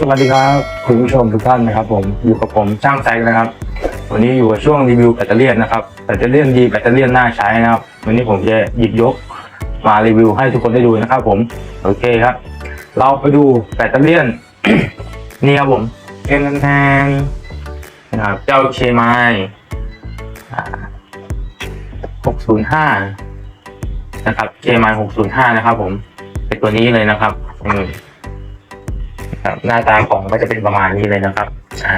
สวัสดีครับคุณผู้ชมทุกท่านนะครับผมอยู่กับผมช่างแซกนะครับ วันนี้อยู่กับช่วงรีวิวแบตเตอรี่นะครับแบตเตอรี่ดีแบตเตอรี่น่าใช้นะครับ วันนี้ผมจะหยิบยกมารีวิวให้ทุกคนได้ดูนะครับ ผมโอเคครับ เราไปดูแบตเตอรี่นี่ครับผมเอ็นแทนนะครับเจ้าเคมาย605 นะครับเคมาย605 นะครับ ผมเป็นตัวนี้เลยนะครับนี่ ครับหน้าตาของก็จะเป็นประมาณนี้เลยนะครับอ่า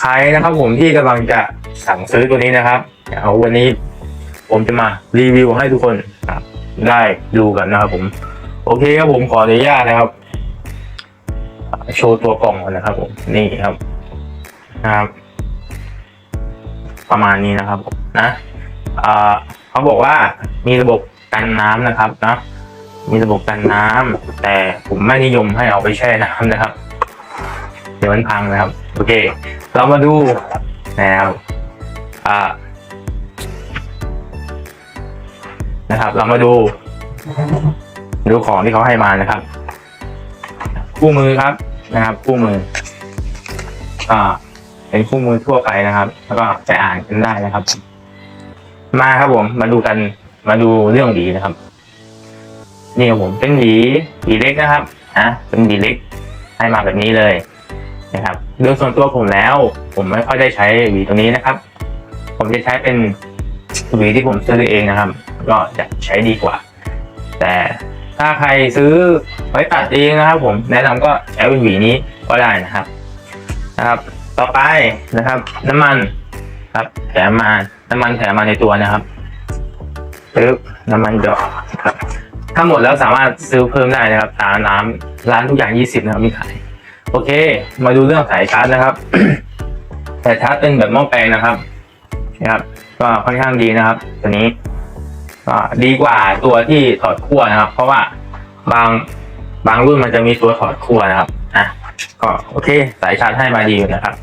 ใครนะครับผมที่กำลังจะสั่งซื้อตัวนี้นะครับเดี๋ยววันนี้ผมจะมารีวิวให้ทุกคนคได้ดูกันนะครับผม โอเคครับผมขออนุญาตนะครับ โชว์ตัวกล่องก่อนนะครับ ผมนี่ครับนะครับ ประมาณนี้นะครับผมนะเขาบอกว่ามีระบบกันน้ำนะครับนะ มีระบบกันน้ำแต่ผมไม่นิยมให้เอาไปแช่น้ำนะครับ เดี๋ยวมันพังนะครับ โอเค เรามาดูนะครับอ่านะครับ เรามาดู ดูของที่เขาให้มานะครับ คู่มือครับนะครับ คู่มือ อ่า เป็นคู่มือทั่วไปนะครับ แล้วก็จะอ่านกันได้นะครับ มาครับผม มาดูกัน มาดูเรื่องหวีนะครับ นี่ผมเป็นหวีหวีเล็กนะครับนะเป็นหวีเล็กให้มาแบบนี้เลยนะครับโดยส่วนตัวผมแล้ว ผมไม่ค่อยได้ใช้หวีตัวนี้นะครับ ผมจะใช้เป็นหวีที่ผมซื้อเองนะครับ ก็จะใช้ดีกว่า แต่ถ้าใครซื้อไว้ตัดเองนะครับ ผมแนะนำก็ใช้เป็นหวีนี้ก็ได้นะครับนะครับ ต่อไปนะครับ น้ำมันครับแถมมาน้ำมันแถมมาในตัวนะครับปึ๊บน้ำมันดอกครับ ถ้าหมดแล้วสามารถซื้อเพิ่มได้นะครับตามร้าร้านทุกอย่าง 20 นะครับมีขาย โอเค มาดูเรื่องสายชาร์จนะครับ สายชาร์จเป็นแบบหม้อแปลงนะครับนะครับ ก็ค่อนข้างดีนะครับ ตัวนี้ก็ดีกว่าตัวที่ถอดขั้วนะครับ เพราะว่าบางบางรุ่นมันจะมีตัวถอดขั้วนะครับอะก็โอเค สายชาร์จให้มาดีอยู่นะครับ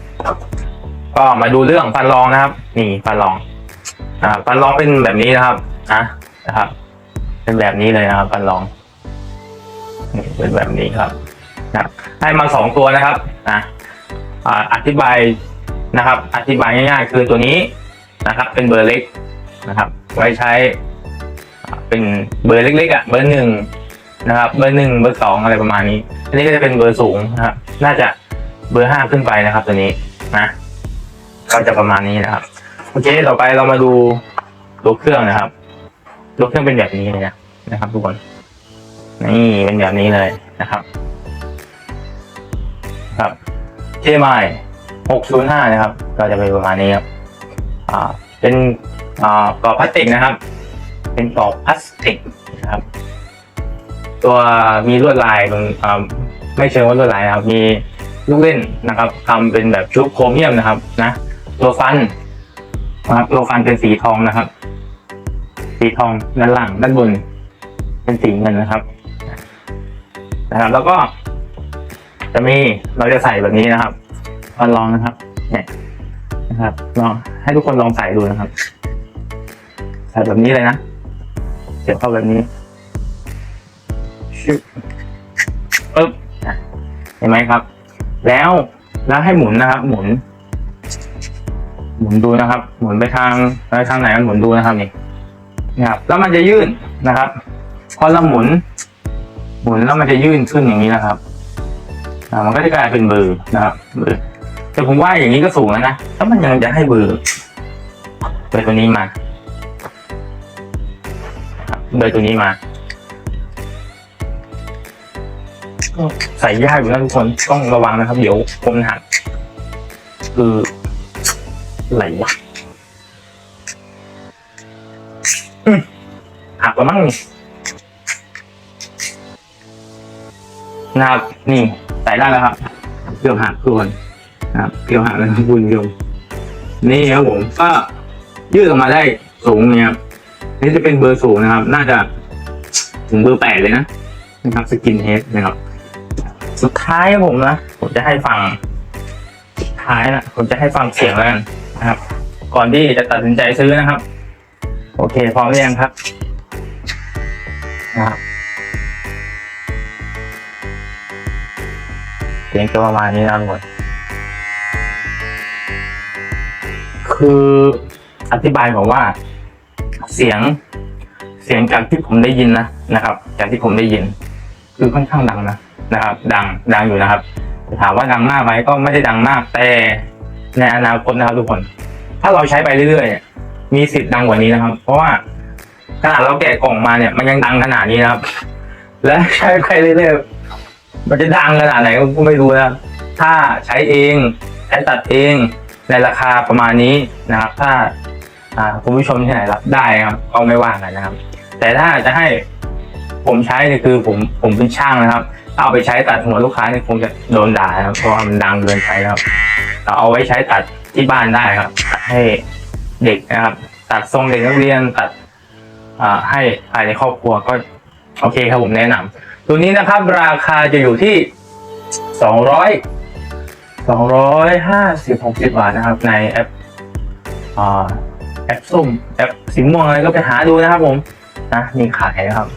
ก็มาดูเรื่องฟันรองนะครับ นี่ฟันรองนะครับฟันรองเป็นแบบนี้นะครับนะนะครับ เป็นแบบนี้เลยนะครับฟันรองนี่เป็นแบบนี้ครับนะให้มาสองตัวนะครับนะอธิบายนะครับ อธิบายง่ายๆ คือตัวนี้นะครับ เป็นเบอร์เล็กนะครับ ไว้ใช้ เป็นเบอร์เล็กๆอะเบอร์หนึ่งนะครับ เบอร์หนึ่งเบอร์สองอะไรประมาณนี้ อันนี้ก็จะเป็นเบอร์สูงนะครับน่าจะเบอร์ห้าขึ้นไปนะครับ ตัวนี้นะก็จะประมาณนี้นะครับโอเคต่อไปเรามาดูตัวเครื่องนะครับ ตัวเครื่องเป็นแบบนี้เลยนะนะครับทุกคนนี่เป็นแบบนี้เลยนะครับ ครับเจมาย605 นะครับ ก็จะเป็นประมาณนี้ครับอ่าเป็นอ่ากรอบพลาสติกนะครับ เป็นกรอบพลาสติกนะครับ ตัวมีลวดลายตรงอ่าไม่เชิงว่าลวดลายนะครับ มีลูกเล่นนะครับทำเป็นแบบชุบโครเมียมนะครับ นะ ตัวฟันนะครับตัวฟันเป็นสีทองนะครับ สีทองด้านล่างด้านบน เป็นสีเงินนะครับ นะครับ แล้วก็ จะมีเราจะใส่แบบนี้นะครับลองลองนะครับเนี่ยนะครับลองให้ทุกคนลองใส่ดูนะครับใส่แบบนี้เลยนะเสียบเข้าแบบนี้ชึบปึ๊บเห็นไหมครับ แล้วแล้วให้หมุนนะครับ หมุน หมุนดูนะครับ หมุนไปทางไปทางไหนมันหมุนดูนะครับนี่ นะครับแล้วมันจะยื่นนะครับ พอเราหมุน หมุนแล้วมันจะยื่นขึ้นอย่างนี้นะครับมันก็จะกลายเป็นเบอร์นะครับเบอร์แต่ผมว่าอย่างนี้ก็สูงแล้วนะถ้ามันยังจะให้เบอร์เบอร์ตัวนี้มาเบอร์ตัวนี้มาก็ใส่ยากอยู่นะทุกคนต้องระวังนะครับ เดี๋ยวผมหักคืออะไรวะ หักแล้วมั้งนี่นะครับ นี่ใส่ได้แล้วครับเกือบหักทุกคนนะครับเกือบหักแล้วครับคุณผู้ชมนี่ครับผมก็ยืดออกมาได้สูงเนี่ยครับนี่จะเป็นเบอร์สูงนะครับ น่าจะถึงเบอร์แปดเลยนะนะครับสกินเฮดนะครับ สุดท้ายผมนะผมจะให้ฟังท้ายนะผมจะให้ฟังเสียงแล้วกันนะครับ ก่อนที่จะตัดสินใจซื้อนะครับ โอเคพร้อมหรือยังครับ นะครับเสียงจะประมาณนี้นะครับทุกคนคืออธิบายบอกว่า เสียงเสียงจากที่ผมได้ยินนะนะครับ จากที่ผมได้ยิน คือค่อนข้างดังนะนะครับ ดังดังอยู่นะครับถามว่าดังมากไหมก็ไม่ได้ดังมากแต่ในอนาคตนะครับทุกคน ถ้าเราใช้ไปเรื่อยๆมีสิทธิ์ดังกว่านี้นะครับ เพราะว่า ขนาดเราแกะกล่องมาเนี่ยมันยังดังขนาดนี้นะครับ และใช้ไปเรื่อยๆมันจะดังขนาดไหนก็ไม่รู้นะถ้าใช้เองใช้ตัดเองในราคาประมาณนี้นะครับ ถ้าคุณผู้ชมที่ไหนรับได้ครับก็ไม่ว่ากันนะครับ แต่ถ้าจะให้ผมใช้เนี่ยคือผมผมเป็นช่างนะครับเอาไปใช้ตัดหัวลูกค้าเนี่ยคงจะโดนด่านะครับเพราะว่ามันดังเกินไปครับเราเอาไว้ใช้ตัดที่บ้านได้ครับตัดให้เด็กนะครับ ตัดทรงเด็กนักเรียนตัด ให้ภายในครอบครัวก็โอเคครับผมแนะนำตัวนี้นะครับราคาจะอยู่ที่สองร้อยสองร้อยห้าสิบหกสิบบาทนะครับ ในแอปอแอปส้มแอปสีม่วงอะไรก็ไปหาดูนะครับผมนะมีขายนะครับ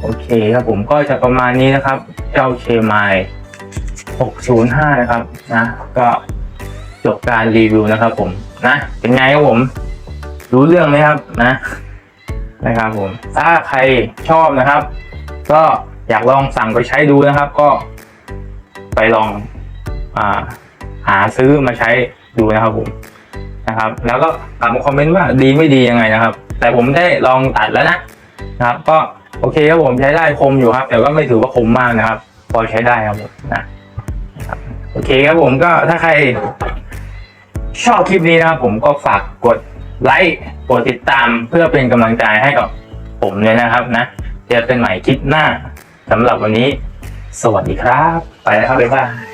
โอเคครับผมก็จะประมาณนี้นะครับ เจ้าเคมาย605 นะครับนะก็จบการรีวิวนะครับผมนะเป็นไงครับผม รู้เรื่องไหมครับนะ นะครับผมถ้าใครชอบนะครับ ก็อยากลองสั่งไปใช้ดูนะครับ ก็ไปลองอาหาซื้อมาใช้ดูนะครับผมนะครับ แล้วก็กลับมาคอมเมนต์ว่าดีไม่ดียังไงนะครับ แต่ผมได้ลองตัดแล้วนะนะครับ ก็โอเคครับผมใช้ได้คมอยู่ครับ แต่ก็ไม่ถือว่าคมมากนะครับ พอใช้ได้ครับผมนะโอเคครับผมก็ถ้าใครชอบคลิปนี้นะครับผมก็ฝากกด ไลค์กดติดตามเพื่อเป็นกำลังใจให้กับผมเลยนะครับนะเจอกันใหม่คลิปหน้าสำหรับวันนี้ สวัสดีครับ ไปแล้วครับบ๊ายบาย